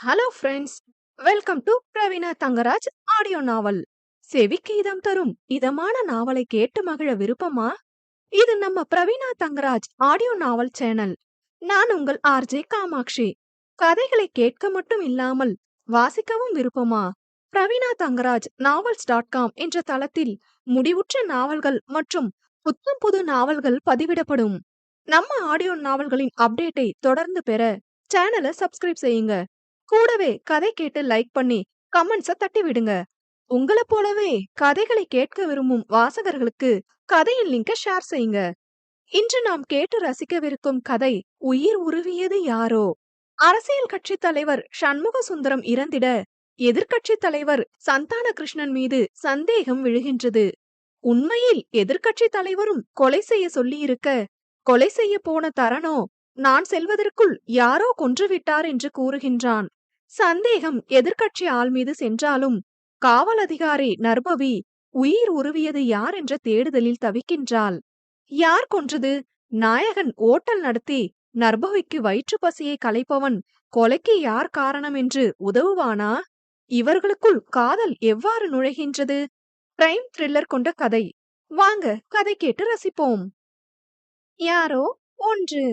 Hello friends welcome to Praveena Thangaraj audio novel செவிக்கு இதம் தரும் இதமான நாவலை கேட்டு மகிழ விருப்பமா? இது நம்ம Praveena Thangaraj audio novel channel நான் உங்கள் ஆர்ஜே காமாட்சி. கதைகளை கேட்க மட்டும் இல்லாமல் வாசிக்கவும் விருப்பமா? Praveena Thangaraj novels dot com என்ற தளத்தில் முடிவுற்ற நாவல்கள் மற்றும் புத்தம் புது நாவல்கள் பதிவிடப்படும். நம்ம ஆடியோ நாவல்களின் அப்டேட்டை தொடர்ந்து பெற சேனலை சப்ஸ்கிரைப் செய்யுங்க. கூடவே கதை கேட்டு லைக் பண்ணி கமெண்ட்ஸ தட்டி விடுங்க. உங்களை போலவே கதைகளை கேட்க விரும்பும் வாசகர்களுக்கு கதையின் லிங்கை ஷேர் செய்யுங்க. இன்று நாம் கேட்டு ரசிக்கவிருக்கும் கதை உயிர் உருவியது யாரோ? அரசியல் கட்சி தலைவர் சண்முக சுந்தரம் இறந்திட எதிர்க்கட்சி தலைவர் சந்தான கிருஷ்ணன் மீது சந்தேகம் விழுகின்றது. உண்மையில் எதிர்க்கட்சி தலைவரும் கொலை செய்ய சொல்லியிருக்க கொலை செய்ய போன தரணோ நான் செல்வதற்குள் யாரோ கொன்றுவிட்டார் என்று கூறுகின்றான். சந்தேகம் எதிர்க்கட்சி ஆள் மீது சென்றாலும் காவல் அதிகாரி நர்பவி உயிர் உருவியது யார் என்ற தேடுதலில் தவிக்கின்றாள். யார் கொன்றது? நாயகன் ஓட்டல் நடத்தி நர்பவிக்கு வயிற்று பசியை கலைப்பவன் கொலைக்கு யார் காரணம் என்று உதவுவானா? இவர்களுக்குள் காதல் எவ்வாறு நுழைகின்றது? பிரைம் த்ரில்லர் கொண்ட கதை. வாங்க கதை கேட்டு ரசிப்போம். யாரோ? ஒன்று.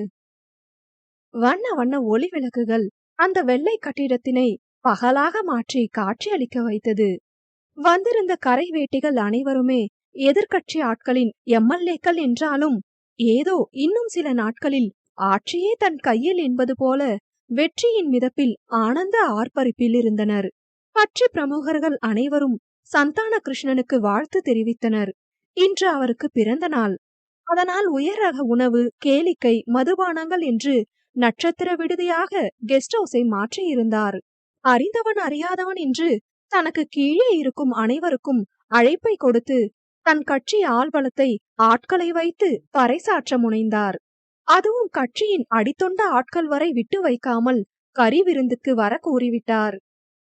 வண்ண வண்ண ஒளி விளக்குகள் அந்த வெள்ளை கட்டிடத்தினை பகலாக மாற்றி காட்சியளிக்க வைத்தது. வந்திருந்த கரை வேட்டிகள் அனைவருமே எதிர்கட்சி ஆட்களின் எம்எல்ஏக்கள் என்றாலும் ஏதோ இன்னும் சில நாட்களில் ஆட்சியே தன் கையில் என்பது போல வெற்றியின் மிதப்பில் ஆனந்த ஆர்ப்பரிப்பில் இருந்தனர். கட்சி பிரமுகர்கள் அனைவரும் சந்தான கிருஷ்ணனுக்கு வாழ்த்து தெரிவித்தனர். இன்று அவருக்கு பிறந்த நாள். அதனால் உயர் ரக உணவு கேளிக்கை மதுபானங்கள் என்று நட்சத்திர விடுதியாக கெஸ்ட் ஹவுஸை மாற்றியிருந்தார். அறிந்தவன் அறியாதவன் என்று தனக்கு கீழே இருக்கும் அனைவருக்கும் அழைப்பை கொடுத்து தன் கட்சி ஆள்பலத்தை ஆட்களை வைத்து பறைசாற்ற முனைந்தார். அதுவும் கட்சியின் அடித்தொண்ட ஆட்கள் வரை விட்டு வைக்காமல் கறி விருந்துக்கு வர கூறிவிட்டார்.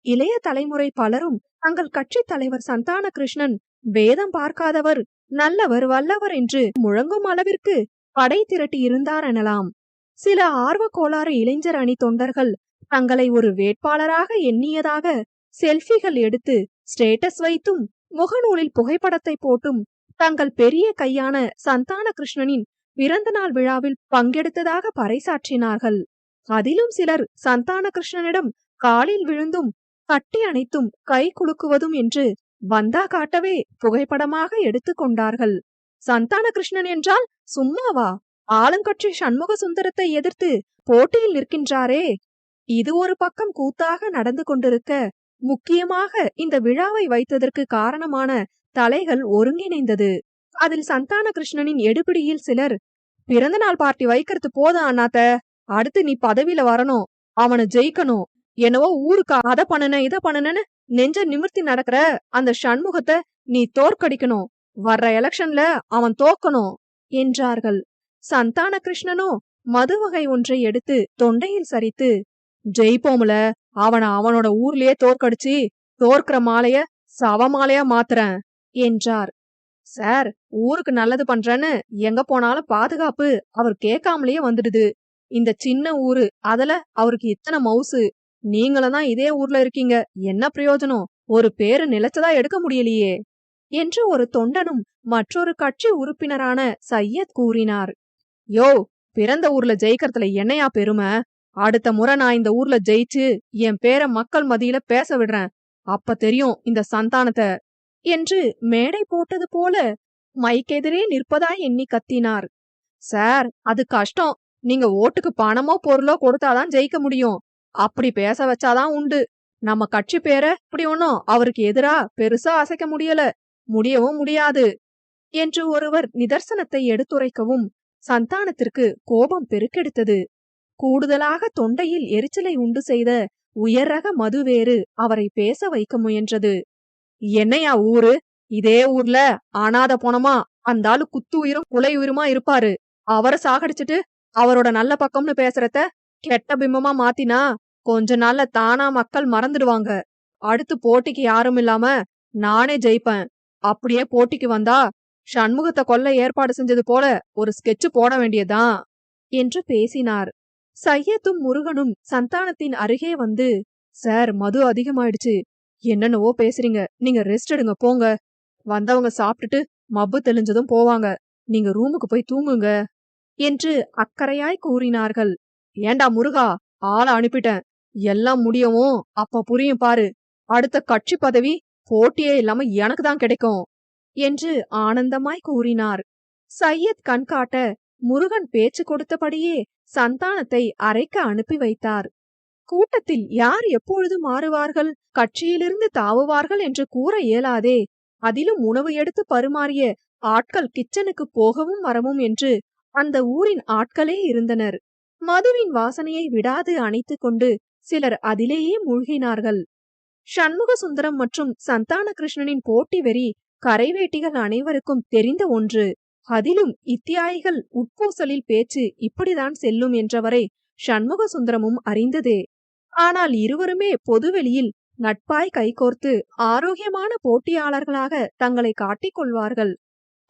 இளைய தலைமுறை பலரும் தங்கள் கட்சி தலைவர் சந்தான கிருஷ்ணன் வேதம் பார்க்காதவர் நல்லவர் வல்லவர் என்று முழங்கும் அளவிற்கு படை திரட்டி இருந்தார் எனலாம். சில ஆர்வக்கோளாறு இளைஞர் அணி தொண்டர்கள் தங்களை ஒரு வேட்பாளராக எண்ணியதாக செல்ஃபிகள் எடுத்து ஸ்டேட்டஸ் வைத்தும் முகநூலில் புகைப்படத்தை போட்டும் தங்கள் பெரிய கையான சந்தான கிருஷ்ணனின் பிறந்தநாள் விழாவில் பங்கெடுத்ததாக பறைசாற்றினார்கள். அதிலும் சிலர் சந்தான கிருஷ்ணனிடம் காலில் விழுந்தும் கட்டி அணைத்தும் கை குலுக்குவதும் என்று வந்தா காட்டவே புகைப்படமாக எடுத்துக்கொண்டார்கள் சந்தான கிருஷ்ணன் என்றால் சும்மாவா? ஆளுங்கட்சி சண்முக சுந்தரத்தை எதிர்த்து போட்டியில் நிற்கின்றாரே. இது ஒரு பக்கம் கூத்தாக நடந்து கொண்டிருக்க முக்கியமாக இந்த விழாவை வைத்ததற்கு காரணமான தலைகள் ஒருங்கிணைந்தது. அதில் சந்தான கிருஷ்ணனின் எடுபிடியில் சிலர் பிறந்தநாள் பார்ட்டி வைக்கிறது போதும் அண்ணாத்த அடுத்து நீ பதவியில வரணும் அவனை ஜெயிக்கணும் என்னவோ ஊருக்கு அத பண்ணுன இத பண்ணுனன்னு நெஞ்ச நிமிர்த்தி நடக்கிற அந்த சண்முகத்தை நீ தோற்கடிக்கணும் வர்ற எலெக்ஷன்ல அவன் தோக்கணும் என்றார்கள். சந்தான கிருஷ்ணனோ மது வகை ஒன்றை எடுத்து தொண்டையில் சரித்து ஜெயிப்போம்ல அவன அவனோட ஊர்லயே தோற்கடிச்சு தோற்கிற மாலைய சவமாலையா மாத்துறேன் என்றார். சார் ஊருக்கு நல்லது பண்றேன்னு எங்க போனாலும் பாதுகாப்பு அவர் கேட்காமலேயே வந்துடுது. இந்த சின்ன ஊரு அதுல அவருக்கு இத்தனை மவுசு. நீங்களும் தான் இதே ஊர்ல இருக்கீங்க என்ன பிரயோஜனம்? ஒரு பேரு நிலைச்சதா எடுக்க முடியலையே என்று ஒரு தொண்டனும் மற்றொரு கட்சி உறுப்பினரான சையத் கூறினார். யோ பிறந்த ஊர்ல ஜெயிக்கிறதுல என்னையா பெருமை? அடுத்த முறை நான் இந்த ஊர்ல ஜெயிச்சு என் பேர மக்கள் மதியில பேச விடுறேன். அப்ப தெரியும் இந்த சந்தானத்தை. என்று மேடை போட்டது போல மைக்கெதிரே நிற்பதாய் எண்ணி கத்தினார். சார் அது கஷ்டம். நீங்க ஓட்டுக்கு பணமோ பொருளோ கொடுத்தாதான் ஜெயிக்க முடியும். அப்படி பேச வச்சாதான் உண்டு. நம்ம கட்சி பேர இப்படி ஒன்னும் அவருக்கு எதிரா பெருசா அசைக்க முடியல. முடியவும் முடியாது. என்று ஒருவர் நிதர்சனத்தை எடுத்துரைக்கவும் சந்தானத்திற்கு கோபம் பெருக்கெடுத்தது. கூடுதலாக தொண்டையில் எரிச்சலை உண்டு செய்த உயர் ரக மதுவேறு அவரை பேச வைக்க முயன்றது. என்னையா ஊரு? இதே ஊர்ல அனாத போனமா அந்த ஆளு குத்து உயிரும் குலை உயிருமா இருப்பாரு. அவரை சாகடிச்சிட்டு அவரோட நல்ல பக்கம்னு பேசுறத கெட்ட பிம்பமா மாத்தினா கொஞ்ச நாள்ல தானா மக்கள் மறந்துடுவாங்க. அடுத்து போட்டிக்கு யாரும் இல்லாம நானே ஜெயிப்பேன். அப்படியே போட்டிக்கு வந்தா சண்முகத்தை கொல்ல ஏற்பாடு செஞ்சது போல ஒரு ஸ்கெட்ச் போட வேண்டியதான் என்று பேசினார். சையத்தும் முருகனும் சந்தானத்தின் அருகே வந்து சார் மது அதிகமாயிடுச்சு. என்னென்னவோ பேசுறீங்க. நீங்க ரெஸ்ட் எடுங்க போங்க. வந்தவங்க சாப்பிட்டுட்டு மப்பு தெளிஞ்சதும் போவாங்க. நீங்க ரூமுக்கு போய் தூங்குங்க. என்று அக்கறையாய் கூறினார்கள். ஏண்டா முருகா ஆள அனுப்பிட்டேன். எல்லாம் முடியவும் அப்ப புரியும் பாரு. அடுத்த கட்சி பதவி போட்டியே இல்லாம எனக்கு தான் கிடைக்கும். என்று ஆனந்தமாய் கூறினார். சையத் கண்காட்ட முருகன் பேச்சு கொடுத்தபடியே சந்தானத்தை அறைக்க அனுப்பி வைத்தார். கூட்டத்தில் யார் எப்பொழுது மாறுவார்கள் கட்சியிலிருந்து தாவுவார்கள் என்று கூற இயலாதே அதிலும் உணவு எடுத்து பருமாறிய ஆட்கள் கிச்சனுக்கு போகவும் வரவும் என்று அந்த ஊரின் ஆட்களே இருந்தனர். மதுவின் வாசனையை விடாது அணைத்துக் கொண்டு சிலர் அதிலேயே மூழ்கினார்கள். சண்முக சுந்தரம் மற்றும் சந்தான கிருஷ்ணனின் போட்டி வெறி கரைவேட்டிகள் அனைவருக்கும் தெரிந்த ஒன்று அதிலும் இத்தியாயிகள் உட்பூசலில் பேச்சு இப்படிதான் செல்லும் என்றவரை சண்முக சுந்தரமும் அறிந்ததே. ஆனால் இருவருமே பொதுவெளியில் நட்பாய் கைகோர்த்து ஆரோக்கியமான போட்டியாளர்களாக தங்களை காட்டிக் கொள்வார்கள்.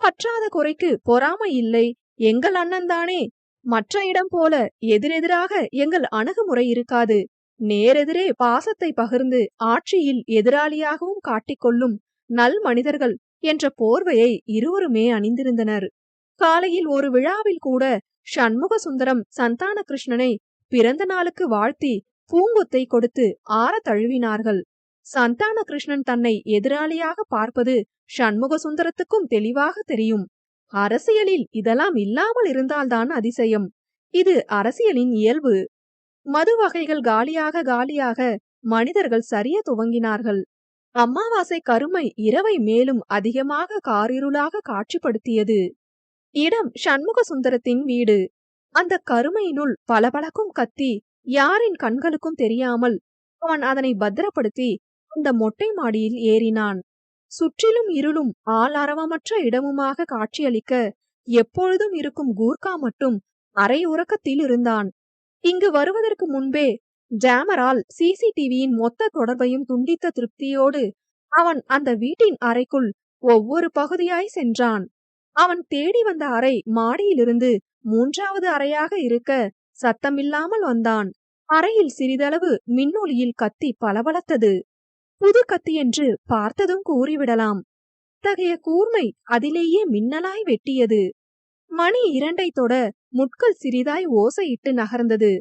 பற்றாத குறைக்கு பொறாமை இல்லை எங்கள் அண்ணன்தானே மற்ற இடம் போல எதிரெதிராக எங்கள் அணுகுமுறை இருக்காது. நேரெதிரே பாசத்தை பகிர்ந்து ஆட்சியில் எதிராளியாகவும் காட்டிக்கொள்ளும் நல் மனிதர்கள் என்ற போர்வையை இருவருமே அணிந்திருந்தனர். காலையில் ஒரு விழாவில் கூட சண்முக சுந்தரம் சந்தான கிருஷ்ணனை பிறந்த நாளுக்கு வாழ்த்தி பூங்கொத்தை கொடுத்து ஆற தழுவினார்கள். சந்தான கிருஷ்ணன் தன்னை எதிராளியாக பார்ப்பது சண்முக சுந்தரத்துக்கும் தெளிவாக தெரியும். அரசியலில் இதெல்லாம் இல்லாமல் இருந்தால்தான் அதிசயம். இது அரசியலின் இயல்பு. மது வகைகள் காலியாக காலியாக மனிதர்கள் சரிய துவங்கினார்கள். அமாவாசை கருமை இரவை மேலும் அதிகமாக காரிருளாக காட்சிப்படுத்தியது. இடம் சண்முக சுந்தரத்தின் வீடு. அந்த கருமையினுள் பளபளக்கும் கத்தி யாரின் கண்களுக்கும் தெரியாமல் அவன் அதனை பத்திரப்படுத்தி அந்த மொட்டை மாடியில் ஏறினான். சுற்றிலும் இருளும் ஆளாரவமற்ற இடமுமாக காட்சியளிக்க எப்பொழுதும் இருக்கும் கூர்கா மட்டும் அரை உறக்கத்தில் இருந்தான். இங்கு வருவதற்கு முன்பே ஜாமரால் சிசிடிவியின் மொத்த தொடர்பையும் துண்டித்த திருப்தியோடு அவன் அந்த வீட்டின் அறைக்குள் ஒவ்வொரு பகுதியாய் சென்றான். அவன் தேடி வந்த அறை மாடியிலிருந்து மூன்றாவது அறையாக இருக்க சத்தமில்லாமல் வந்தான். அறையில் சிறிதளவு மின்னொலியில் கத்தி பளபளத்தது. புது கத்தி என்று பார்த்ததும் கூறிவிடலாம். தகைய கூர்மை அதிலேயே மின்னலாய் வெட்டியது. மணி இரண்டை தொட முட்கள் சிறிதாய் ஓசையிட்டு நகர்ந்தது.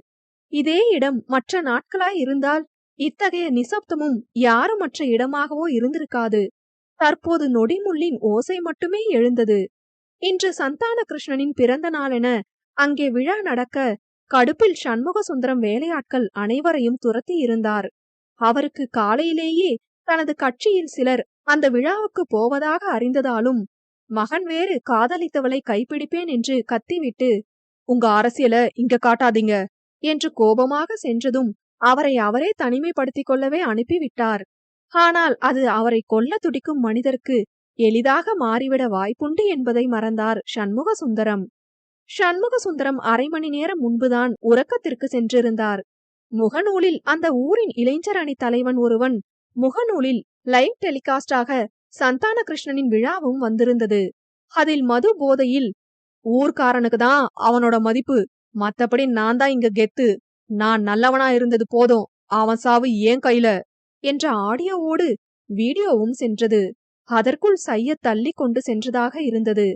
இதே இடம் மற்ற நாட்களாய் இருந்தால் இத்தகைய நிசப்தமும் யாருமற்ற இடமாகவோ இருந்திருக்காது. தற்போது நொடிமுள்ளின் ஓசை மட்டுமே எழுந்தது. இன்று சந்தான கிருஷ்ணனின் பிறந்த நாளென அங்கே விழா நடக்க கடுப்பில் சண்முக சுந்தரம் வேலையாட்கள் அனைவரையும் துரத்தி இருந்தார். அவருக்கு காலையிலேயே தனது கட்சியில் சிலர் அந்த விழாவுக்கு போவதாக அறிந்ததாலும் மகன் வேறு காதலித்தவளை கைப்பிடிப்பேன் என்று கத்திவிட்டு உங்க அரசியல இங்க காட்டாதீங்க. என்று கோபமாக சென்றதும் அவரை அவரே தனிமைப்படுத்திக் கொள்ளவே அனுப்பிவிட்டார். ஆனால் அது அவரை கொல்ல துடிக்கும் மனிதருக்கு எளிதாக மாறிவிட வாய்ப்புண்டு என்பதை மறந்தார் சண்முக சுந்தரம் சண்முக சுந்தரம் அரை மணி நேரம் முன்புதான் உறக்கத்திற்கு சென்றிருந்தார். முகநூலில் அந்த ஊரின் இளைஞர் அணி தலைவன் ஒருவன் முகநூலில் லைவ் டெலிகாஸ்டாக சந்தான கிருஷ்ணனின் விழாவும் வந்திருந்தது. அதில் மது போதையில் ஊர்க்காரனுக்கு தான் அவனோட மதிப்பு மத்தபடி நான் தான் இங்க கெத்து. நான் நல்லவனா இருந்தது போதும். அவன் சாவு ஏன் கையில? என்ற ஆடியோவோடு வீடியோவும் சென்றது. அதற்குள் சைய தள்ளி கொண்டு சென்றதாக இருந்தது.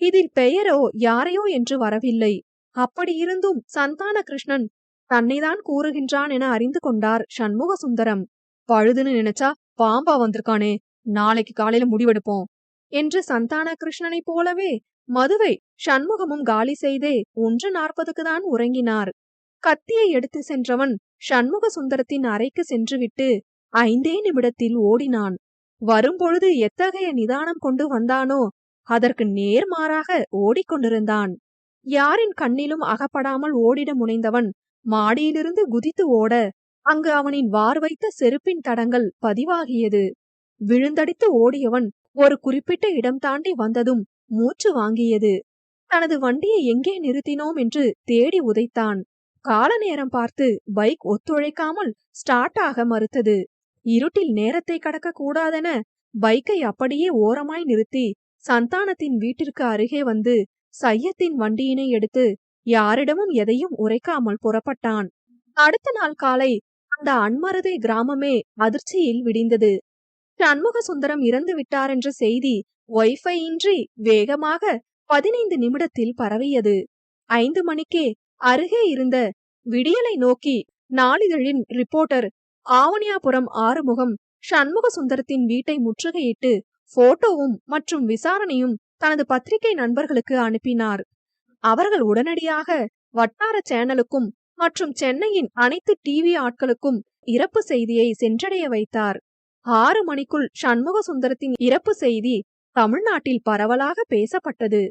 இதில் பெயரோ யாரையோ என்று வரவில்லை. அப்படியிருந்தும் சந்தான கிருஷ்ணன் தன்னைதான் கூறுகின்றான் என அறிந்து கொண்டார் சண்முக சுந்தரம் பழுதுன்னு நினைச்சா பாம்பா வந்திருக்கானே. நாளைக்கு காலையில முடிவெடுப்போம். என்று சந்தான கிருஷ்ணனைப் போலவே மதுவை சண்முகமும் காலி செய்தே ஒன்று நாற்பதுக்கு தான் உறங்கினார். கத்தியை எடுத்து சென்றவன் சண்முக சுந்தரத்தின் அறைக்கு சென்றுவிட்டு ஐந்தே நிமிடத்தில் ஓடினான். வரும்பொழுது எத்தகைய நிதானம் கொண்டு வந்தானோ அதற்கு நேர்மாறாக ஓடிக்கொண்டிருந்தான் யாரின் கண்ணிலும் அகப்படாமல் ஓடிட முனைந்தவன் மாடியிலிருந்து குதித்து ஓட அங்கு அவனின் வார் வைத்த செருப்பின் தடங்கள் பதிவாகியது. விழுந்தடித்து ஓடியவன் ஒரு குறிப்பிட்ட இடம் தாண்டி வந்ததும் மூச்சு வாங்கியது. தனது வண்டியை எங்கே நிறுத்தினோம் என்று தேடி உதைத்தான். கால நேரம் பார்த்து பைக் ஒத்துழைக்காமல் ஸ்டார்ட் ஆக மறுத்தது. இருட்டில் நேரத்தை கடக்க கூடாதென பைக்கை அப்படியே ஓரமாய் நிறுத்தி சந்தானத்தின் வீட்டிற்கு அருகே வந்து சையத்தின் வண்டியினை எடுத்து யாரிடமும் எதையும் உரைக்காமல் புறப்பட்டான். அடுத்த நாள் காலை அந்த அன்மரதை கிராமமே அதிர்ச்சியில் விடிந்தது. சண்முக சுந்தரம் இறந்து விட்டார் என்ற செய்தி ஒய்ஃபை இன்றி வேகமாக பதினைந்து நிமிடத்தில் பரவியது. ஐந்து மணிக்கே அருகே இருந்த விடியலை நோக்கி நாளிதழின் ரிப்போர்ட்டர் ஆவணியாபுரம் ஆறுமுகம் சண்முக சுந்தரத்தின் வீட்டை முற்றுகையிட்டு போட்டோவும் மற்றும் விசாரணையும் தனது பத்திரிகை நண்பர்களுக்கு அனுப்பினார். அவர்கள் உடனடியாக வட்டார சேனலுக்கும் மற்றும் சென்னையின் அனைத்து டிவி ஆட்களுக்கும் இறப்பு செய்தியை சென்றடைய வைத்தார். ஆறு மணிக்குள் சண்முக சுந்தரத்தின் இறப்பு செய்தி தமிழ்நாட்டில் பரவலாக பேசப்பட்டது.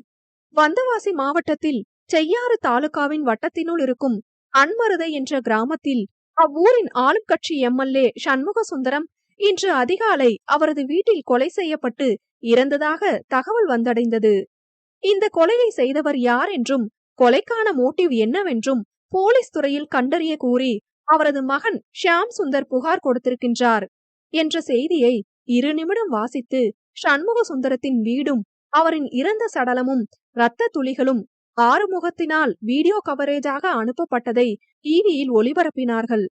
வந்தவாசி மாவட்டத்தில் செய்யாறு தாலுகாவின் வட்டத்தினுள் இருக்கும் அன்மருதை என்ற கிராமத்தில் அவ்வூரின் ஆளும் கட்சி எம்எல்ஏ சண்முக சுந்தரம் இன்று அதிகாலை அவரது வீட்டில் கொலை செய்யப்பட்டு இறந்ததாக தகவல் வந்தடைந்தது. இந்த கொலையை செய்தவர் யார் என்றும் கொலைக்கான மோட்டிவ் என்னவென்றும் போலீஸ் துறையில் கண்டறிய கூறி அவரது மகன் ஷியாம் சுந்தர் புகார் கொடுத்திருக்கின்றார் என்ற செய்தியை இரு நிமிடம் வாசித்து சண்முக சுந்தரத்தின் வீடும் அவரின் இறந்த சடலமும் இரத்த துளிகளும் ஆறுமுகத்தினால் வீடியோ கவரேஜாக அனுப்பப்பட்டதை டிவியில் ஒளிபரப்பினார்கள்.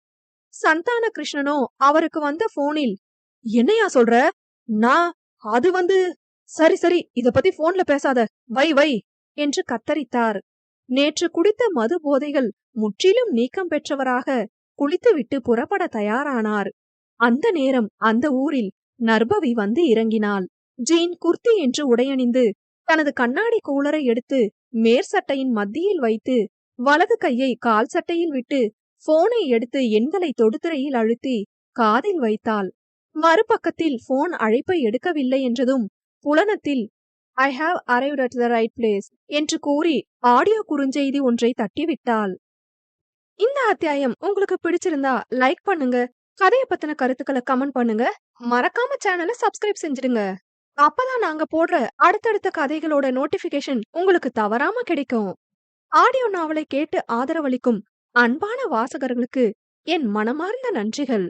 சந்தான கிருஷ்ணனோ அவருக்கு வந்த போனில் என்னையா சொல்ற? நான் அது வந்து சரி சரி இத பத்தி போன்ல பேசாத வை வை என்று கத்தரித்தார். நேற்று குடித்த மது போதைகள் முற்றிலும் நீக்கம் பெற்றவராக குளித்துவிட்டு புறப்பட தயாரானார். அந்த நேரம் அந்த ஊரில் நர்பவி வந்து இறங்கினாள். ஜீன் குர்த்தி என்று உடையணிந்து தனது கண்ணாடி கூலரை எடுத்து மேற்சட்டையின் மத்தியில் வைத்து வலது கையை கால் சட்டையில் விட்டு போனை எடுத்து எண்களை தொடுத்துறையில் அழுத்தி காதில் வைத்தாள். மறுபக்கத்தில் போன் அழைப்பை எடுக்கவில்லை என்றதும் புலனத்தில் I have arrived at the right place என்று கூறி ஆடியோ குறுஞ்செய்தி ஒன்றை தட்டிவிட்டாள். இந்த அத்தியாயம் உங்களுக்கு பிடிச்சிருந்தா லைக் பண்ணுங்க கதையை பத்தின கருத்துக்களை கமெண்ட் பண்ணுங்க. மறக்காம சேனலை சப்ஸ்கிரைப் செஞ்சிடுங்க. அப்பதான் நாங்க போடுற அடுத்தடுத்த கதைகளோட நோட்டிபிகேஷன் உங்களுக்கு தவறாம கிடைக்கும். ஆடியோ நாவலை கேட்டு ஆதரவளிக்கும் அன்பான வாசகர்களுக்கு என் மனமார்ந்த நன்றிகள்.